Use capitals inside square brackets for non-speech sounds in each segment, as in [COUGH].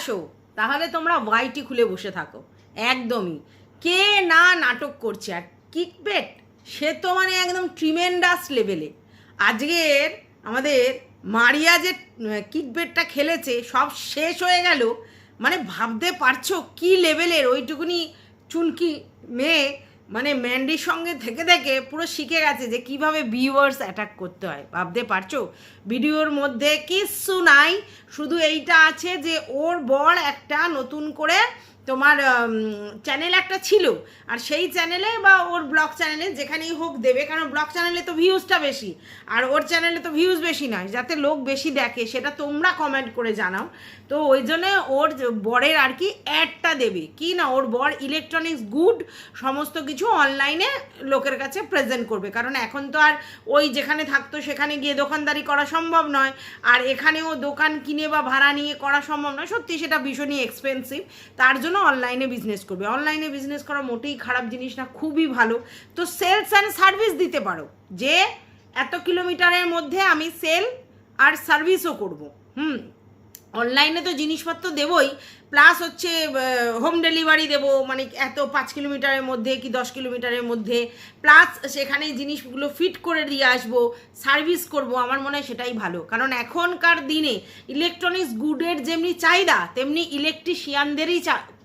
আসো, তাহলে তোমরা ওয়াইটি খুলে বসে থাকো। একদমই। কে না নাটক করছে আর কিকবেট সে তো মানে একদম ট্রিমেন্ডাস লেভেলে আজকের আমাদের মারিয়া যে কিকবেটটা খেলেছে, সব শেষ হয়ে গেল। মানে ভাবতে পারছ কি লেভেলের ওইটুকুনি চুনকি মেয়ে মানে ম্যান্ডির সঙ্গে থেকে থেকে পুরো শিখে গেছে যে কীভাবে ভিউয়ার্স অ্যাটাক করতে হয়। ভাবতে পারছ? ভিডিওর মধ্যে কিচ্ছু নাই। শুধু এইটা আছে যে ওর বর একটা নতুন করে তোমার চ্যানেল একটা ছিল। আর সেই চ্যানেলে বা ওর ব্লগ চ্যানেলে যেখানেই হোক দেবে, কারণ ব্লগ চ্যানেলে তো ভিউজটা বেশি। আর ওর চ্যানেলে তো ভিউজ বেশি নয়, যাতে লোক বেশি দেখে, সেটা তোমরা কমেন্ট করে জানাও। তো ওই জন্য ওর বরের আর কি অ্যাডটা দেবে। কি না, ওর বর ইলেকট্রনিক্স গুড সমস্ত কিছু অনলাইনে লোকের কাছে প্রেজেন্ট করবে। কারণ এখন তো আর ওই যেখানে থাকতো, সেখানে গিয়ে দোকানদারি করা সম্ভব নয়। আর এখানেও দোকান কিনে বা ভাড়া নিয়ে করা সম্ভব নয়। সত্যি সেটা ভীষণই এক্সপেন্সিভ তার জন্য অনলাইনে বিজনেস করবে। অনলাইনে বিজনেস করা মোটেই খারাপ জিনিস না, খুবই ভালো। তো সেলস অ্যান্ড সার্ভিস দিতে পারো। যে এত কিলোমিটারের মধ্যে আমি সেল আর সার্ভিসও করব। হুম অনলাইনে তো জিনিসপত্র দেবই। প্লাস হচ্ছে হোম ডেলিভারি দেবো। মানে এত পাঁচ কিলোমিটারের মধ্যে কি দশ কিলোমিটারের মধ্যে। প্লাস সেখানে জিনিসগুলো ফিট করে দিয়ে আসব সার্ভিস করব। আমার মনে হয় সেটাই ভালো। কারণ এখনকার দিনে ইলেকট্রনিক্স গুডের যেমনি চাহিদা, তেমনি ইলেকট্রিশিয়ানদেরই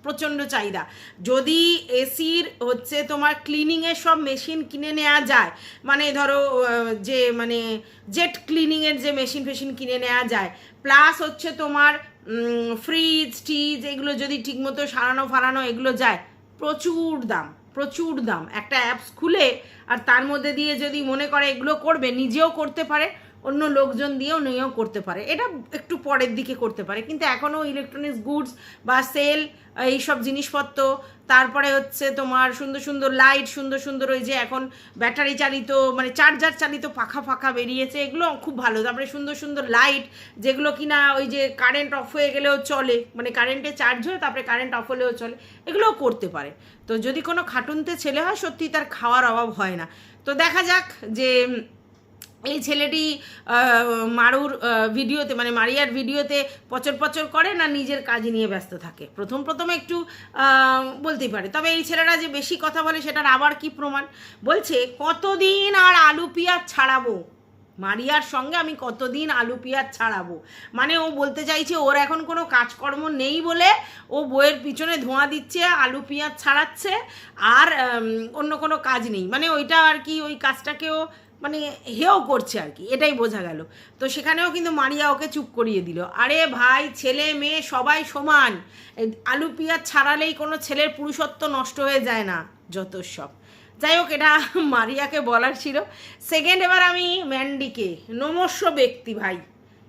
প্রচণ্ড চাহিদা। যদি এসির হচ্ছে তোমার ক্লিনিংয়ের সব মেশিন কিনে নেওয়া যায় মানে ধরো যে মানে জেট ক্লিনিংয়ের যে মেশিন ফেশিন কিনে নেওয়া যায় প্লাস হচ্ছে তোমার ফ্রিজ টিজ এগুলো যদি ঠিকমতো সারানো ফারানো এগুলো যায়, প্রচুর দাম প্রচুর দাম। একটা অ্যাপস খুলে আর তার মধ্যে দিয়ে যদি মনে করে এগুলো করবে, নিজেও করতে পারে অন্য লোকজন দিয়েও নিয়েও করতে পারে। এটা একটু পরের দিকে করতে পারে। কিন্তু এখনও ইলেকট্রনিক্স গুডস বা সেল এইসব জিনিসপত্র, তারপরে হচ্ছে তোমার সুন্দর সুন্দর লাইট সুন্দর সুন্দর ওই যে এখন ব্যাটারি চালিত মানে চার্জার চালিত পাখা ফাঁকা বেরিয়েছে, এগুলো খুব ভালো। তারপরে সুন্দর সুন্দর লাইট যেগুলো কিনা ওই যে কারেন্ট অফ হয়ে গেলেও চলে মানে কারেন্টে চার্জ হয়ে, তারপরে কারেন্ট অফ হলেও চলে, এগুলোও করতে পারে। তো যদি কোনো খাটুনতে ছেলে হয় সত্যি তার খাওয়ার অভাব হয় না। তো দেখা যাক যে এই ছেলেটি মারুর ভিডিওতে মানে মারিয়ার ভিডিওতে পচর পচর করে না নিজের কাজ নিয়ে ব্যস্ত থাকে? প্রথম প্রথম একটু বলতেই পারে। তবে এই ছেলেরা যে বেশি কথা বলে সেটার আবার কি প্রমাণ? বলছে, কতদিন আর আলু পেঁয়াজ ছাড়াবো? মারিয়ার সঙ্গে আমি কতদিন আলু পেঁয়াজ ছাড়াবো? মানে ও বলতে চাইছে, ওর এখন কোনো কাজকর্ম নেই বলে ও বইয়ের পিছনে ধোঁয়া দিচ্ছে, আলু পেঁয়াজ ছাড়াচ্ছে, আর অন্য কোনো কাজ নেই। মানে ওইটা আর কি ওই কাজটাকেও মানে হেও করছে আর কি, এটাই বোঝা গেল। তো সেখানেও কিন্তু মারিয়া ওকে চুপ করিয়ে দিল। আরে ভাই, ছেলে মেয়ে সবাই সমান। আলু পেঁয়াজ ছাড়ালেই কোনো ছেলের পুরুষত্ব নষ্ট হয়ে যায় না, যত সব। যাই হোক, এটা [LAUGHS] মারিয়াকে বলার ছিল। সেকেন্ড এবার আমি ম্যান্ডিকে, নমস্য ব্যক্তি ভাই।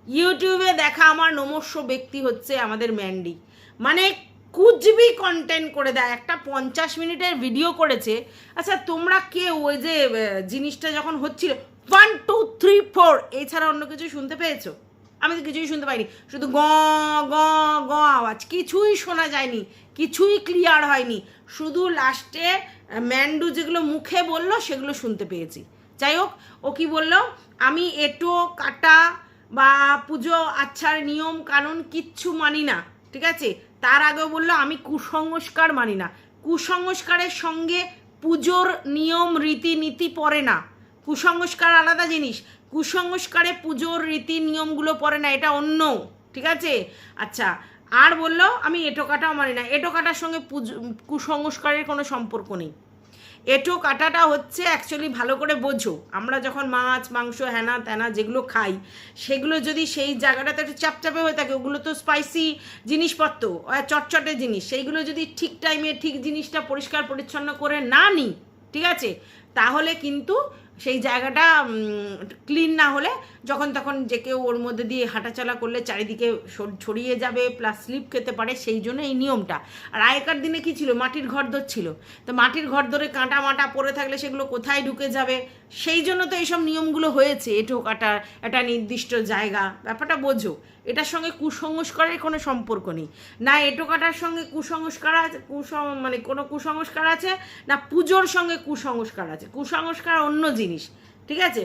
ইউটিউবে দেখা আমার নমস্য ব্যক্তি হচ্ছে আমাদের ম্যান্ডি। মানে কুচবি কন্টেন্ট করে দেয়, একটা পঞ্চাশ মিনিটের ভিডিও করেছে। আচ্ছা তোমরা কেউ ওই যে জিনিসটা যখন হচ্ছিল ওয়ান টু থ্রি ফোর এছাড়া অন্য কিছু শুনতে পেয়েছ? আমি তো কিছুই শুনতে পাইনি। শুধু গ গ গ আওয়াজ। কিছুই শোনা যায়নি, কিছুই ক্লিয়ার হয়নি। শুধু লাস্টে ম্যান্ডু যেগুলো মুখে বলল, সেগুলো শুনতে পেয়েছি। যাই হোক, ও কি বলল? আমি এটো, কাটা বা পুজো, আচ্ছার নিয়ম, কানুন কিচ্ছু মানি না, ঠিক আছে? তার আগেও বলল, আমি কুসংস্কার মানি না। কুসংস্কারের সঙ্গে পুজোর নিয়ম, রীতিনীতি পড়ে না। কুসংস্কার আলাদা জিনিস। কুসংস্কারে পুজোর রীতি নিয়মগুলো পড়ে না, এটা অন্য। ঠিক আছে? আচ্ছা আর বলল, আমি এটোকাটাও মানি না। এটোকাটার সঙ্গে পুজো, কুসংস্কারের কোনো সম্পর্ক নেই। এটো কাটাটা হচ্ছে অ্যাকচুয়ালি ভালো করে বোঝো। আমরা যখন মাছ, মাংস হ্যানা ত্যানা যেগুলো খাই, সেগুলো যদি সেই জায়গাটাতে একটু চাপচাপে হয়ে থাকে, ওগুলো তো স্পাইসি জিনিসপত্র চটচটে জিনিস। সেইগুলো যদি ঠিক টাইমে ঠিক জিনিসটা পরিষ্কার পরিচ্ছন্ন করে না নিই, ঠিক আছে? তাহলে কিন্তু সেই জায়গাটা ক্লিন না হলে যখন তখন যে কেউ ওর মধ্যে দিয়ে হাঁটাচলা করলে চারিদিকে ছড়িয়ে যাবে প্লাস স্লিপ খেতে পারে, সেই জন্য এই নিয়মটা। আর আগেকার দিনে কি ছিল? মাটির ঘর দর ছিল। তো মাটির ঘর ধরে কাঁটা মাটা পড়ে থাকলে সেগুলো কোথায় ঢুকে যাবে? সেই জন্য তো এইসব নিয়মগুলো হয়েছে, এঁটো কাটার একটা নির্দিষ্ট জায়গা। ব্যাপারটা বোঝো। এটার সঙ্গে কুসংস্কারের কোনো সম্পর্ক নেই। না এঁটো কাটার সঙ্গে কুসংস্কার আছে, কুসং মানে কোনো কুসংস্কার আছে, না পুজোর সঙ্গে কুসংস্কার আছে। কুসংস্কার অন্য জিনিস, ঠিক আছে?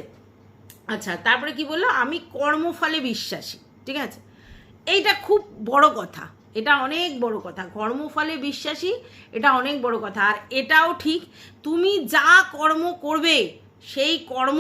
আচ্ছা তারপরে কি বলল? আমি কর্মফলে বিশ্বাসী, ঠিক আছে? এইটা খুব বড় কথা, এটা অনেক বড় কথা। কর্মফলে বিশ্বাসী, এটা অনেক বড় কথা। আর এটাও ঠিক, তুমি যা কর্ম করবে, সেই কর্ম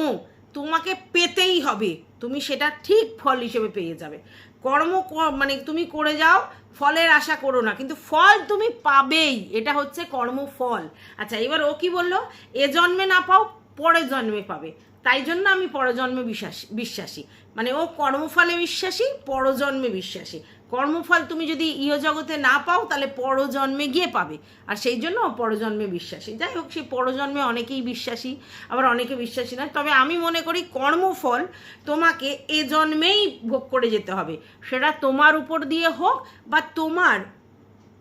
তোমাকে পেতেই হবে। তুমি সেটা ঠিক ফল হিসেবে পেয়ে যাবে। কর্ম মানে তুমি করে যাও, ফলের আশা করো না। কিন্তু ফল তুমি পাবেই, এটা হচ্ছে কর্মফল। আচ্ছা এবার ও কি বলল? এ জন্মে না পাও, পরের জন্মে পাবে। তাই জন্য আমি পরজন্মে বিশ্বাসী বিশ্বাসী। মানে ও কর্মফলে বিশ্বাসী, পরজন্মে বিশ্বাসী। কর্মফল তুমি যদি ইহজগতে না পাও, তাহলে পরজন্মে গিয়ে পাবে। আর সেই জন্য পরজন্মে বিশ্বাসী। যাই হোক সেই পরজন্মে অনেকেই বিশ্বাসী, আবার অনেকে বিশ্বাসী নয়। তবে আমি মনে করি কর্মফল তোমাকে এ জন্মেই ভোগ করে যেতে হবে। সেটা তোমার উপর দিয়ে হোক বা তোমার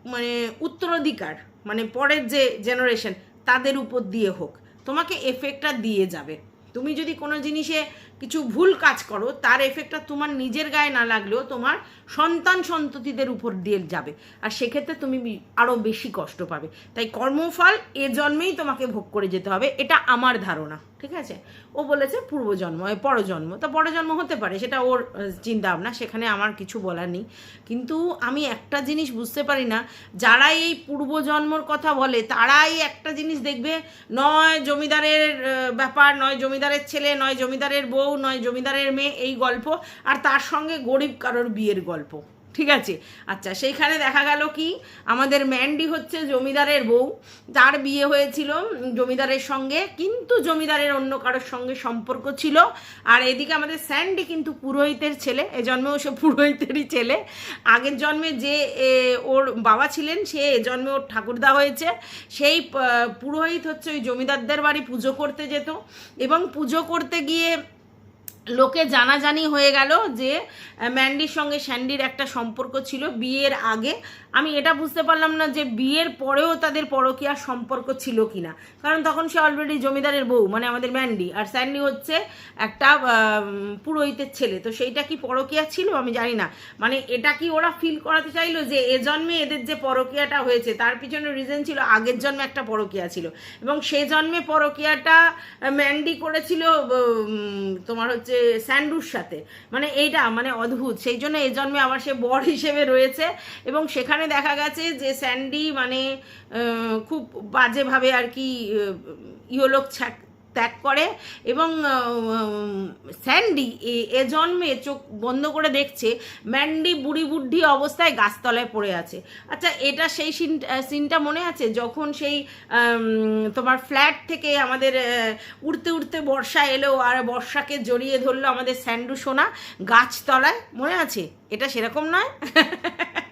মানে উত্তরাধিকার মানে পরের যে জেনারেশন তাদের উপর দিয়ে হোক। তোমাকে এফেক্টটা দিয়ে যাবে। তুমি যদি কোনো জিনিসে কিছু ভুল কাজ করো, তার এফেক্টটা তোমার নিজের গায়ে না লাগলেও তোমার সন্তান সন্ততিদের উপর দিয়ে যাবে। আর সেক্ষেত্রে তুমি আরও বেশি কষ্ট পাবে। তাই কর্মফল এ জন্মেই তোমাকে ভোগ করে যেতে হবে, এটা আমার ধারণা, ঠিক আছে? ও বলেছে পূর্বজন্ম পরজন্ম, তা পরজন্ম হতে পারে, সেটা ওর চিন্তা ভাবনা সেখানে আমার কিছু বলার নেই। কিন্তু আমি একটা জিনিস বুঝতে পারি না যারা এই পূর্বজন্মর কথা বলে, তারাই একটা জিনিস দেখবে, নয় জমিদারের ব্যাপার, নয় জমিদারের ছেলে, নয় জমিদারের বউ নয়, জমিদারের মেয়ে, এই গল্প। আর তার সঙ্গে গরিব কারোর বিয়ের গল্প। ঠিক আছে? আচ্ছা সেইখানে দেখা গেল কি? আমাদের ম্যান্ডি হচ্ছে জমিদারের বউ। তার বিয়ে হয়েছিল জমিদারের সঙ্গে, কিন্তু জমিদারের অন্য কারোর সঙ্গে সম্পর্ক ছিল। আর এদিকে আমাদের স্যান্ডি কিন্তু পুরোহিতের ছেলে, এ জন্মেও সে পুরোহিতেরই ছেলে। আগের জন্মে যে ওর বাবা ছিলেন, সে এ জন্মে ওর ঠাকুরদা হয়েছে। সেই পুরোহিত হচ্ছে ওই জমিদারদের বাড়ি পুজো করতে যেত। এবং পুজো করতে গিয়ে লোকে জানাজানি হয়ে গেল যে ম্যান্ডির সঙ্গে স্যান্ডির একটা সম্পর্ক ছিল বিয়ের আগে। আমি এটা বুঝতে পারলাম না যে বিয়ের পরেও তাদের পরকীয়ার সম্পর্ক ছিল কিনা। কারণ তখন সে অলরেডি জমিদারের বউ মানে আমাদের ম্যান্ডি। আর স্যান্ডি হচ্ছে একটা পুরোহিতের ছেলে। তো সেইটা কি পরকীয়া ছিল? আমি জানি না। মানে এটা কি ওরা ফিল করাতে চাইলো যে এ জন্মে এদের যে পরকীয়াটা হয়েছে, তার পিছনে রিজন ছিল আগের জন্মে একটা পরকীয়া ছিল। এবং সে জন্মে পরকীয়াটা ম্যান্ডি করেছিল তোমার হচ্ছে স্যান্ডুর সাথে। মানে এইটা মানে অদ্ভুত। সেই জন্য এ জন্মে আবার সে বর হিসেবে রয়েছে। এবং সেখানে দেখা গেছে যে স্যান্ডি মানে খুব বাজেভাবে আর কি আহ, ইহলোক ছ্যাক- ত্যাগ করে এবং স্যান্ডি এ- এ জন্মে চোখ বন্ধ করে দেখছে ম্যান্ডি বুড়ি বুদ্ধি অবস্থায় গাছতলায় পড়ে আছে। আচ্ছা এটা সেই সিন সিনটা মনে আছে? যখন সেই তোমার ফ্ল্যাট থেকে আমাদের উড়তে উড়তে বর্ষা এলো আর বর্ষাকে জড়িয়ে ধরলো আমাদের স্যান্ডু সোনা গাছতলায়? মনে আছে? এটা সেরকম নয়? [LAUGHS]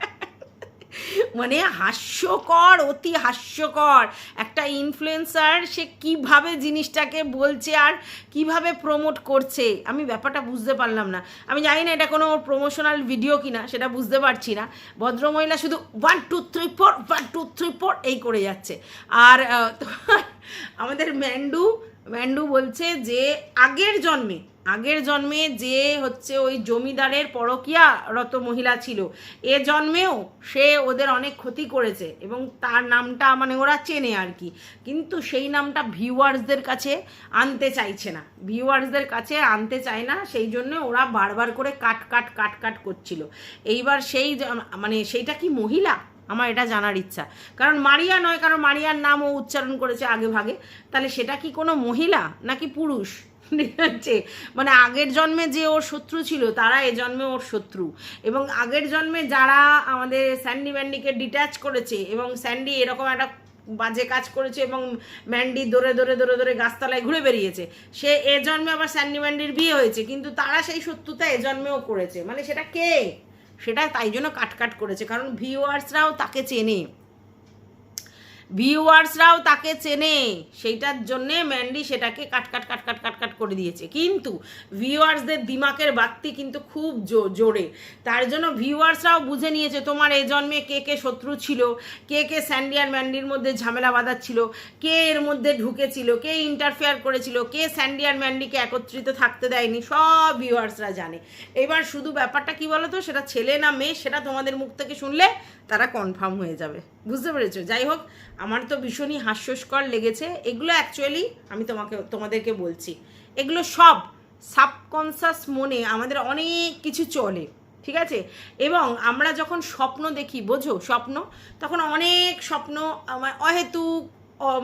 মানে হাস্যকর, অতি হাস্যকর। একটা ইনফ্লুয়েন্সার সে কীভাবে জিনিসটাকে বলছে আর কীভাবে প্রমোট করছে? আমি ব্যাপারটা বুঝতে পারলাম না। আমি জানি না এটা কোনো প্রমোশনাল ভিডিও কিনা, সেটা বুঝতে পারছি না। ভদ্রমহিলা শুধু one two three four one two three four এই করে যাচ্ছে। আর [LAUGHS] আমাদের ম্যান্ডু ম্যান্ডু বলছে যে আগের জন্মে আগের জন্মে যে হচ্ছে ওই জমিদারের পরকিয়ারত মহিলা ছিল, এ জন্মেও সে ওদের অনেক ক্ষতি করেছে এবং তার নামটা মানে ওরা চেনে আর কি। কিন্তু সেই নামটা ভিউয়ার্সদের কাছে আনতে চাইছে না। ভিউয়ার্সদের কাছে আনতে চায় না, সেই জন্য ওরা বারবার করে কাট কাট কাট কাট করছিল। এইবার সেই মানে সেইটা কি মহিলা? আমার এটা জানার ইচ্ছা। কারণ মারিয়া নয়, কারণ মারিয়ার নাম ও উচ্চারণ করেছে আগে ভাগে। তাহলে সেটা কি কোনো মহিলা নাকি পুরুষ? আছে মানে আগের জন্মে যে ওর শত্রু ছিল, তারা এ জন্মে ওর শত্রু। এবং আগের জন্মে যারা আমাদের স্যান্ডি ম্যান্ডিকে ডিট্যাচ করেছে এবং স্যান্ডি এরকম একটা বাজে কাজ করেছে এবং ম্যান্ডি দৌড়ে দৌড়ে দৌড়ে দৌড়ে গাছতলায় ঘুরে বেরিয়েছে, সে এ জন্মে আবার স্যান্ডি ম্যান্ডির বিয়ে হয়েছে, কিন্তু তারা সেই শত্রুতা এ জন্মেও করেছে। মানে সেটা কে? সেটা তাই জন্য কাট কাট করেছে, কারণ ভিউয়ার্সরাও তাকে চেনে। ভিউয়ার্সরাও তাকে চেনে। সেইটার জন্যে ম্যান্ডি সেটাকে কাটকাট কাটকাট কাট কাট কাট কাট করে দিয়েছে। কিন্তু ভিউয়ার্সদের দিমাকের বাত্তি কিন্তু খুব জোরে। তার জন্য ভিউয়ার্সরাও বুঝে নিয়েছে, তোমার এ জন্মে কে কে শত্রু ছিল? কে কে স্যান্ডি আর ম্যান্ডির মধ্যে ঝামেলা বাঁধাচ্ছিল? কে এর মধ্যে ঢুকেছিল? কে ইন্টারফেয়ার করেছিল? কে স্যান্ডি আর ম্যান্ডিকে একত্রিত থাকতে দেয়নি? সব ভিউয়ার্সরা জানে। এবার শুধু ব্যাপারটা কি বলো তো সেটা ছেলে না মেয়ে, সেটা তোমাদের মুখ থেকে শুনলে তারা কনফার্ম হয়ে যাবে। বুঝতে পেরেছ? যাই হোক আমার তো ভীষণই হাস্যস্কর লেগেছে। এগুলো অ্যাকচুয়ালি আমি তোমাকে, তোমাদেরকে বলছি। এগুলো সব সাবকনসাস মনে আমাদের অনেক কিছু চলে, ঠিক আছে? এবং আমরা যখন স্বপ্ন দেখি, বোঝো স্বপ্ন? তখন অনেক স্বপ্ন অহেতুক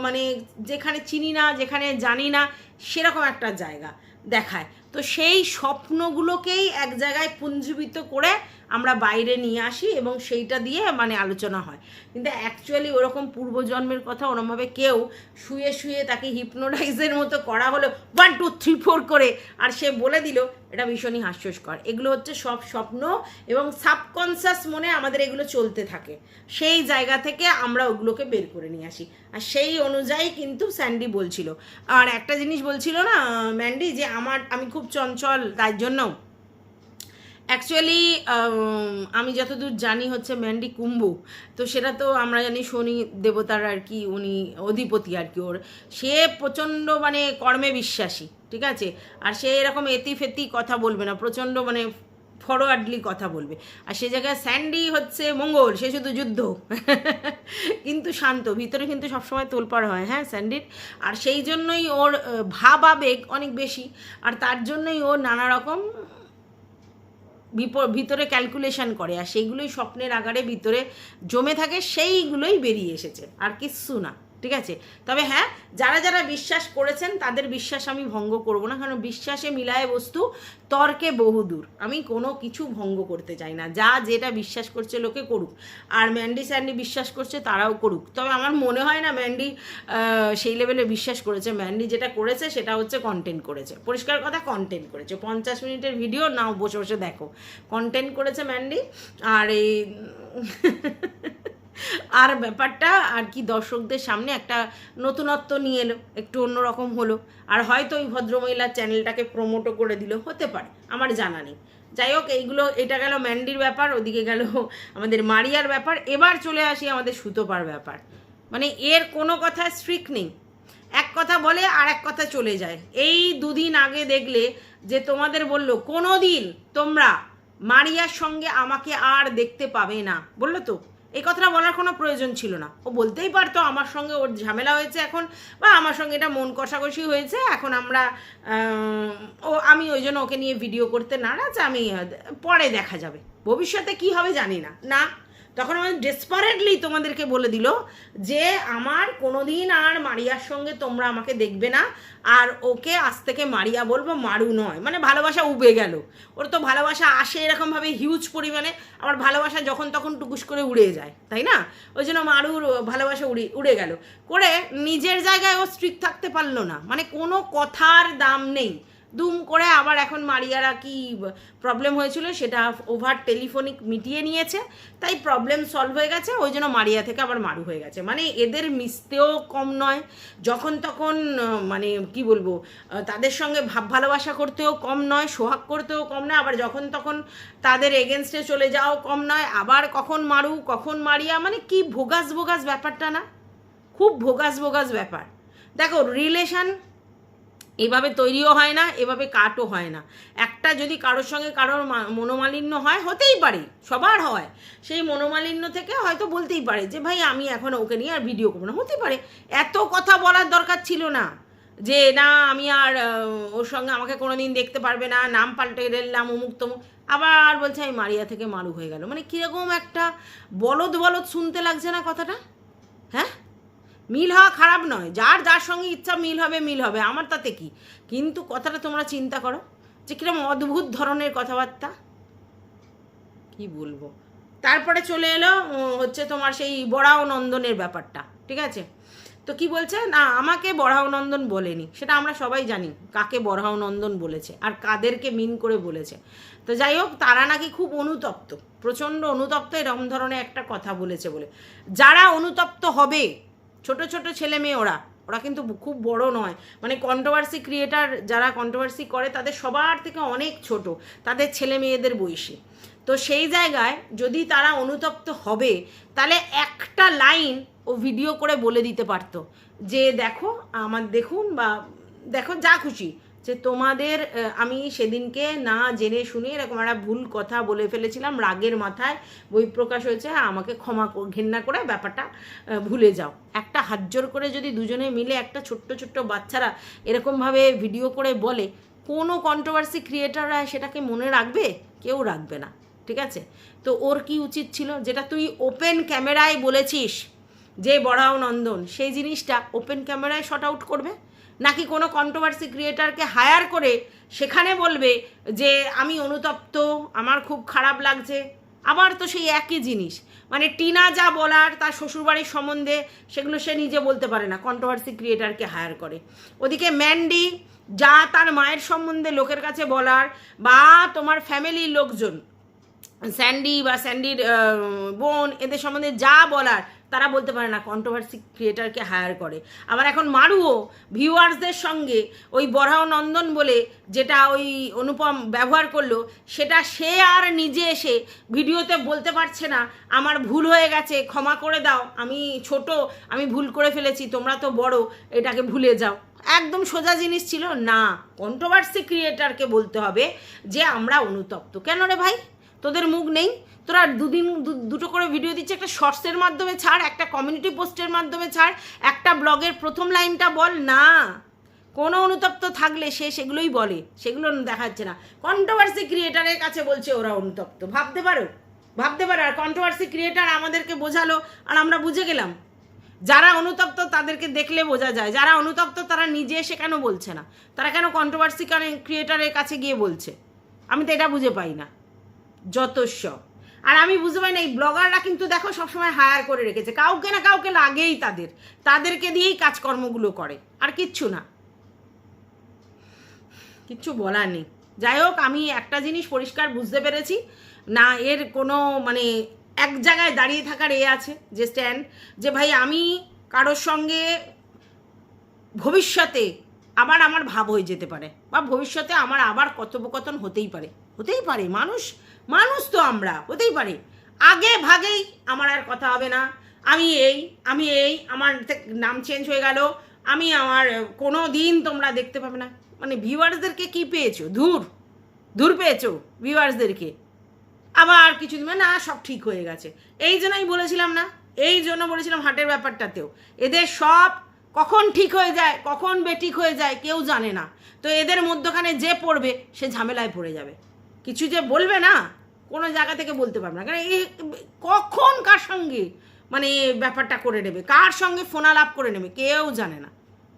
মানে যেখানে চিনি না, যেখানে জানি না, সেরকম একটা জায়গা দেখায়। তো সেই স্বপ্নগুলোকেই এক জায়গায় পুঞ্জীবিত করে আমরা বাইরে নিয়ে আসি এবং সেইটা দিয়ে মানে আলোচনা হয়। কিন্তু অ্যাকচুয়ালি ওরকম পূর্বজন্মের কথা ওরমভাবে কেউ শুয়ে শুয়ে তাকে হিপনোটাইজের মতো করা হলো ওয়ান টু থ্রি ফোর করে আর সে বলে দিল, এটা ভীষণই হাস্যস্কর। এগুলো হচ্ছে সব স্বপ্ন এবং সাবকনসিয়াস মনে আমাদের এগুলো চলতে থাকে। সেই জায়গা থেকে আমরা ওগুলোকে বের করে নিয়ে আসি। আর সেই অনুযায়ী কিন্তু স্যান্ডি বলছিল। আর একটা জিনিস বলছিল না ম্যান্ডি, যে আমার, আমি খুব চঞ্চল তার জন্য অ্যাকচুয়ালি আমি যতদূর জানি হচ্ছে ম্যান্ডি কুম্ভ তো সেটা তো আমরা জানি শনি দেবতার আর কি, উনি অধিপতি আর কি ওর। সে প্রচণ্ড মানে কর্মে বিশ্বাসী, ঠিক আছে? আর সে এরকম এতি ফেতি কথা বলবে না, প্রচণ্ড মানে ফরওয়ার্ডলি কথা বলবে। আর সে জায়গায় স্যান্ডি হচ্ছে মঙ্গল, সে শুধু যুদ্ধ। [LAUGHS] কিন্তু শান্ত, ভিতরে কিন্তু সবসময় তোলপাড় হয় হ্যাঁ স্যান্ডির আর সেই জন্যই ওর ভাব আবেগ অনেক বেশি। আর তার জন্যই ও নানা রকম ভিতরে ক্যালকুলেশন করে, আর সেইগুলোই স্বপ্নের আগারে ভিতরে জমে থাকে, সেইগুলোই বেরিয়ে এসেছে, আর কিচ্ছু না। ঠিক আছে? তবে হ্যাঁ যারা যারা বিশ্বাস করেছেন, তাদের বিশ্বাস আমি ভঙ্গ করব না, কারণ বিশ্বাসে মিলায় বস্তু, তর্কে বহুদূর আমি কোনো কিছু ভঙ্গ করতে চাই না। যা যেটা বিশ্বাস করছে লোকে করুক। আর ম্যান্ডি স্যান্ডি বিশ্বাস করছে, তারাও করুক। তবে আমার মনে হয় না ম্যান্ডি সেই লেভেলে বিশ্বাস করেছে। ম্যান্ডি যেটা করেছে, সেটা হচ্ছে কন্টেন্ট করেছে। পরিষ্কার কথা কন্টেন্ট করেছে। পঞ্চাশ মিনিটের ভিডিও নাও বসে বসে দেখো। কন্টেন্ট করেছে ম্যান্ডি, আর এই আর ব্যাপারটা আর কি দর্শকদের সামনে একটা নতুনত্ব নিয়ে এলো, একটু অন্যরকম হলো। আর হয়তো ওই ভদ্রমহিলার চ্যানেলটাকে প্রমোটও করে দিল, হতে পারে, আমার জানা নেই। যাই হোক, এইগুলো, এটা গেল ম্যান্ডির ব্যাপার, ওদিকে গেল আমাদের মারিয়ার ব্যাপার। এবার চলে আসি আমাদের সুতোপার ব্যাপার। মানে এর কোনো কথা স্ট্রিক নেই। এক কথা বলে আর এক কথা চলে যায়। এই দুদিন আগে দেখলে যে তোমাদের বলল কোনো দিন তোমরা মারিয়ার সঙ্গে আমাকে আর দেখতে পাবে না। বলল তো? এই কথাটা বলার কোনো প্রয়োজন ছিল না। ও বলতেই পারতো আমার সঙ্গে ওর ঝামেলা হয়েছে এখন, বা আমার সঙ্গে এটা মন কষাকষি হয়েছে, এখন আমরা ও, আমি ওই জন্য ওকে নিয়ে ভিডিও করতে নারাজ, আমি পরে দেখা যাবে। ভবিষ্যতে কি হবে জানি না। না তখন আমি ডেসপারেটলি তোমাদেরকে বলে দিল যে, আমার কোনোদিন আর মারিয়ার সঙ্গে তোমরা আমাকে দেখবে না। আর ওকে আজ থেকে মারিয়া বলব, মারু নয়। মানে ভালোবাসা উবে গেল। ওর তো ভালোবাসা আসে এরকমভাবে হিউজ পরিমাণে। আমার ভালোবাসা যখন তখন টুকুস করে উড়ে যায়, তাই না? ওই জন্য মারুর ভালোবাসা উড়ে উড়ে গেল। করে নিজের জায়গায় ও স্ট্রিক্ট থাকতে পারল না। মানে কোনো কথার দাম নেই। দুম করে আবার এখন মারিয়ারা কি প্রবলেম হয়েছিল সেটা ওভার টেলিফোনিক মিটিয়ে নিয়েছে। তাই প্রবলেম সলভ হয়ে গেছে, ওই জন্য মারিয়া থেকে আবার মারু হয়ে গেছে। মানে এদের মিশতেও কম নয়, যখন তখন মানে কি বলব তাদের সঙ্গে ভাব ভালোবাসা করতেও কম নয়, সোহাগ করতেও কম নয়, আবার যখন তখন তাদের এগেনস্টে চলে যাওয়াও কম নয়, আবার কখন মারু, কখন মারিয়া মানে কি ভোগাস ভোগাস ব্যাপারটা না? খুব ভোগাস ভোগাস ব্যাপার। দেখো রিলেশন এভাবে তৈরিও হয় না, এভাবে কাটও হয় না। একটা যদি কারোর সঙ্গে কারোর মনোমালিন্য হয়, হতেই পারে, সবার হয়। সেই মনোমালিন্য থেকে হয়তো বলতেই পারে যে, ভাই, আমি এখন ওকে নিয়ে আর ভিডিও করব না। হতে পারে। এত কথা বলার দরকার ছিল না যে, না, আমি আর ওর সঙ্গে আমাকে কোনো দিন দেখতে পারবে না, নাম পাল্টে দিলাম অমুক তমুক। আবার বলছে আমি মারিয়া থেকে মারু হয়ে গেল। মানে কীরকম একটা বলদ বলদ শুনতে লাগছে না কথাটা? হ্যাঁ? মিল হওয়া খারাপ নয়। যার যার সঙ্গে ইচ্ছা মিল হবে মিল হবে। আমার তাতে কি? কিন্তু কথাটা তোমরা চিন্তা করো যে কীরকম অদ্ভুত ধরনের কথাবার্তা। কি বলব? তারপরে চলে এলো হচ্ছে তোমার সেই বড়াও নন্দনের ব্যাপারটা, ঠিক আছে? তো কি বলছে? না, আমাকে বড়াও নন্দন বলেনি। সেটা আমরা সবাই জানি, কাকে বড়াও নন্দন বলেছে আর কাদেরকে মিন করে বলেছে। তো যাই হোক, তারা নাকি খুব অনুতপ্ত, প্রচণ্ড অনুতপ্ত এরকম ধরনের একটা কথা বলেছে বলে। যারা অনুতপ্ত হবে ছোট ছোট ছেলে মেয়ে ওরা ওরা কিন্তু খুব বড় নয়। মানে কন্ট্রোভার্সি ক্রিয়েটার যারা কন্ট্রোভার্সি করে, তাদের সবার থেকে অনেক ছোট, তাদের ছেলে মেয়েদের বয়সী। তো সেই জায়গায় যদি তারা অনুতপ্ত হবে, তাহলে একটা লাইন ও ভিডিও করে বলে দিতে পারতো। যে দেখো, আমার দেখুন বা দেখো যা খুশি। যে তোমাদের আমি সেদিনকে না জেনে শুনে এরকম একটা ভুল কথা বলে ফেলেছিলাম, রাগের মাথায় বই প্রকাশ হয়েছে আমাকে ক্ষমা ঘেন্না করে ব্যাপারটা ভুলে যাও। একটা হাত জোর করে যদি দুজনে মিলে একটা ছোট্ট ছোট্ট বাচ্চারা এরকমভাবে ভিডিও করে বলে, কোনো কন্ট্রোভার্সি ক্রিয়েটাররা সেটাকে মনে রাখবে? কেউ রাখবে না, ঠিক আছে? তো ওর কি উচিত ছিল? যেটা তুই ওপেন ক্যামেরায় বলেছিস, যে বড়াও নন্দন, সেই জিনিসটা ওপেন ক্যামেরায় শর্ট আউট করবে? নাকি কোনো কন্ট্রোভার্সি ক্রিয়েটারকে হায়ার করে সেখানে বলবে যে আমি অনুতপ্ত, আমার খুব খারাপ লাগছে। আবার তো সেই একই জিনিস। মানে টিনা যা বলার তার শ্বশুরবাড়ির সম্বন্ধে সেগুলো সে নিজে বলতে পারে না কন্ট্রোভার্সি ক্রিয়েটারকে হায়ার করে। ওদিকে ম্যান্ডি যা তার মায়ের সম্বন্ধে লোকের কাছে বলার, বা তোমার ফ্যামিলির লোকজন স্যান্ডি বা স্যান্ডির বোন, এদের সম্বন্ধে যা বলার, তারা বলতে পারে না কন্ট্রোভার্সি ক্রিয়েটারকে হায়ার করে। আবার এখন মারুও ভিউয়ার্সদের সঙ্গে ওই বড়াও নন্দন বলে যেটা ওই অনুপম ব্যবহার করল, সেটা সে আর নিজে এসে ভিডিওতে বলতে পারছে না, আমার ভুল হয়ে গেছে, ক্ষমা করে দাও, আমি ছোট, আমি ভুল করে ফেলেছি, তোমরা তো বড়, এটাকে ভুলে যাও। একদম সোজা জিনিস ছিল, না কন্ট্রোভার্সি ক্রিয়েটারকে বলতে হবে যে আমরা অনুতপ্ত। কেন রে ভাই? তোদের মুখ নেই? তোরা দুদিন দুটো করে ভিডিও দিচ্ছে, একটা শর্টসের মাধ্যমে ছাড়, একটা কমিউনিটি পোস্টের মাধ্যমে ছাড়, একটা ব্লগের প্রথম লাইনটা বল, না। কোনো অনুতপ্ত থাকলে সে সেগুলোই বলে, সেগুলো দেখাচ্ছে না। কন্ট্রোভার্সি ক্রিয়েটারের কাছে বলছে ওরা অনুতপ্ত। ভাবতে পারো? ভাবতে পারো? আর কন্ট্রোভার্সি ক্রিয়েটার আমাদেরকে বোঝালো, আর আমরা বুঝে গেলাম। যারা অনুতপ্ত তাদেরকে দেখলে বোঝা যায়, যারা অনুতপ্ত তারা নিজে এসে কেন বলছে না? তারা কেন কন্ট্রোভার্সি ক্রিয়েটারের কাছে গিয়ে বলছে? আমি তো এটা বুঝে পাই না। যতস্ব আর আমি বুঝতে পারি না, এই ব্লগাররা কিন্তু দেখো সবসময় হায়ার করে রেখেছে। কাউকে না কাউকে লাগেই তাদের। তাদেরকে দিয়েই কাজকর্মগুলো করে। আর কিচ্ছু না। কিচ্ছু বলার নেই। যাই হোক, আমি একটা জিনিস পরিষ্কার বুঝতে পেরেছি। না, এর কোনো মানে এক জায়গায় দাঁড়িয়ে থাকার এ আছে, যে স্ট্যান্ড যে ভাই আমি কারোর সঙ্গে ভবিষ্যতে আবার আমার ভাব হয়ে যেতে পারে। বা ভবিষ্যতে আমার আবার কথোপকথন হতেই পারে। হতেই পারে। মানুষ মানুষ তো আমরা, হতেই পারে। আগে ভাগেই আমার আর কথা হবে না। আমি এই আমি এই, আমার নাম চেঞ্জ হয়ে গেল। আমি আমার, কোনো দিন তোমরা দেখতে পাবে না। মানে ভিউয়ার্সদেরকে কি পেয়েছ? ধূর ধূর পেয়েছ ভিউয়ার্সদেরকে। আবার কিছু দিন না, সব ঠিক হয়ে গেছে। এই জন্যই বলেছিলাম না, এই জন্য বলেছিলাম হাটের ব্যাপারটাতেও। এদের সব কখন ঠিক হয়ে যায়, কখন বেঠিক হয়ে যায়, কেউ জানে না। তো এদের মধ্যখানে যে পড়বে, সে ঝামেলায় পড়ে যাবে। কিছু যে বলবে না, কোনো জায়গা থেকে বলতে পারবে না। কারণ এই কখন কার সঙ্গে মানে ব্যাপারটা করে নেবে? কার সঙ্গে ফোনালাপ করে নেবে? কেউ জানে না।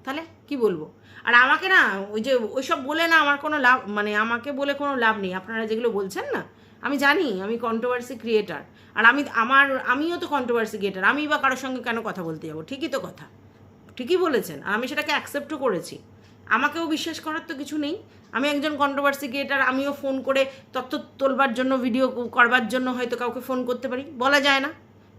তাহলে কি বলব? আর আমাকে না, ওই যে ওইসব বলে না আমার কোনো লাভ মানে আমাকে বলে কোনো লাভ নেই। আপনারা যেগুলো বলছেন না, আমি জানি, আমি কন্ট্রোভার্সি ক্রিয়েটার আর আমি, আমার, আমিও তো কন্ট্রোভার্সি ক্রিয়েটার আমি বা কারোর সঙ্গে কেন কথা বলতে যাব? ঠিকই তো কথা। ঠিকই বলেছেন। আর আমি সেটাকে অ্যাকসেপ্টও করেছি। আমাকেও বিশ্বাস করার তো কিছু নেই। আমি একজন কন্ট্রোভার্সি ক্রিয়েটার আমিও ফোন করে তথ্য তোলবার জন্য ভিডিও করবার জন্য হয়তো কাউকে ফোন করতে পারি। বলা যায় না।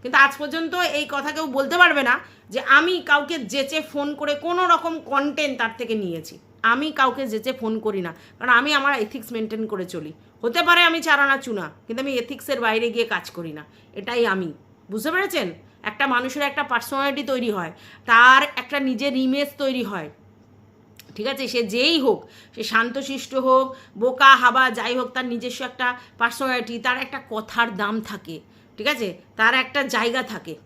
কিন্তু আজ পর্যন্ত এই কথা কেউ বলতে পারবে না যে আমি কাউকে যেচে ফোন করে কোনো রকম কন্টেন্ট তার থেকে নিয়েছি। আমি কাউকে যেচে ফোন করি না। কারণ আমি আমার এথিক্স মেনটেন করে চলি। হতে পারে আমি চারানা চুনা, কিন্তু আমি এথিক্সের বাইরে গিয়ে কাজ করি না। এটাই আমি। বুঝতে পেরেছেন? একটা মানুষের একটা পার্সোনালিটি তৈরি হয়। তার একটা নিজের ইমেজ তৈরি হয়। ঠিক আছে? সে যেই হোক, সে শান্তশিষ্ট হোক, বোকা, হাবা, যাই হোক, তার নিজস্ব একটা পার্সোনালিটি তার একটা কথার দাম থাকে, ঠিক আছে? তার একটা জায়গা থাকে।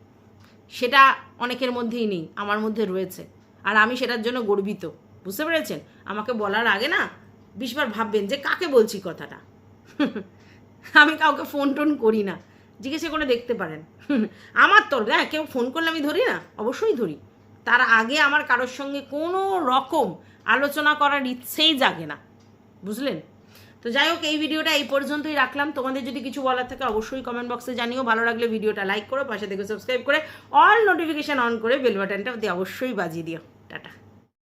সেটা অনেকের মধ্যেই নেই, আমার মধ্যে রয়েছে। আর আমি সেটার জন্য গর্বিত, বুঝতে পেরেছেন? আমাকে বলার আগে না বিশবার ভাববেন যে কাকে বলছি কথাটা? [LAUGHS] আমি কাউকে ফোন টোন করি না। জিজ্ঞেস করে দেখতে পারেন। [LAUGHS] আমার তোর হ্যাঁ কেউ ফোন করলে আমি ধরি না? অবশ্যই ধরি। তার আগে আমার কারোর সঙ্গে কোনো রকম আলোচনা করার ইচ্ছেই জাগে না। বুঝলেন? তো যাই হোক, এই ভিডিওটা এই পর্যন্তই রাখলাম। তোমাদের যদি কিছু বলার থাকে অবশ্যই কমেন্ট বক্সে জানিও। ভালো লাগলে ভিডিওটা লাইক করো, পাশে থেকে সাবস্ক্রাইব করে অল নোটিফিকেশান অন করে বেল বাটনটা অবশ্যই বাজিয়ে দিও। টাটা।